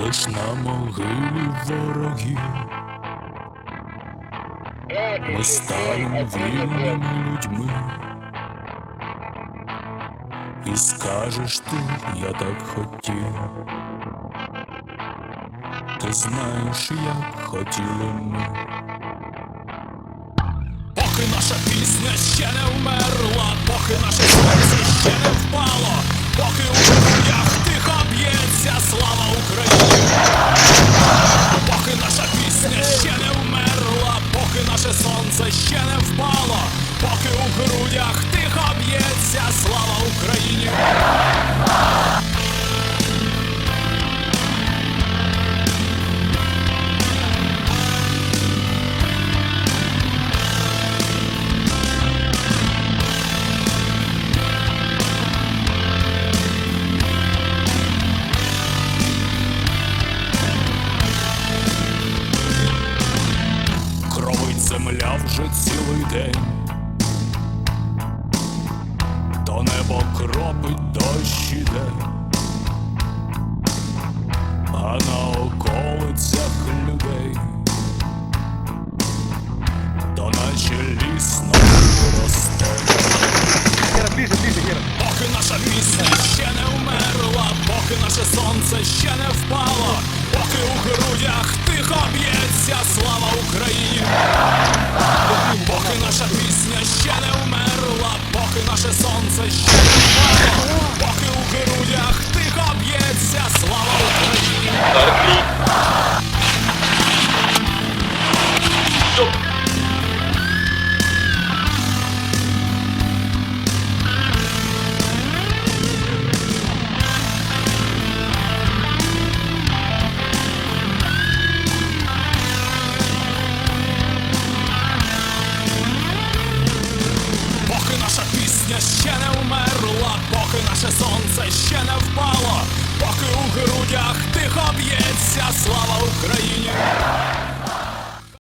лиш на могилі ворогів. Ми станемо вільними людьми. І скажеш ти, я так хотів. Ти знаєш, як хотіли ми. Поки наша пісня ще не вмерла, земля вже цілий день. То небо кропить дощ іде, а на околицях людей, то наче ліс на росте. Поки наша пісня ще не вмерла, поки наше сонце ще не впало, поки у грудях тихо б'ється слава Україні. Поки наша пісня ще не вмерла, поки наше сонце ще не впало, поки у грудях тихо б'ється слава Україні.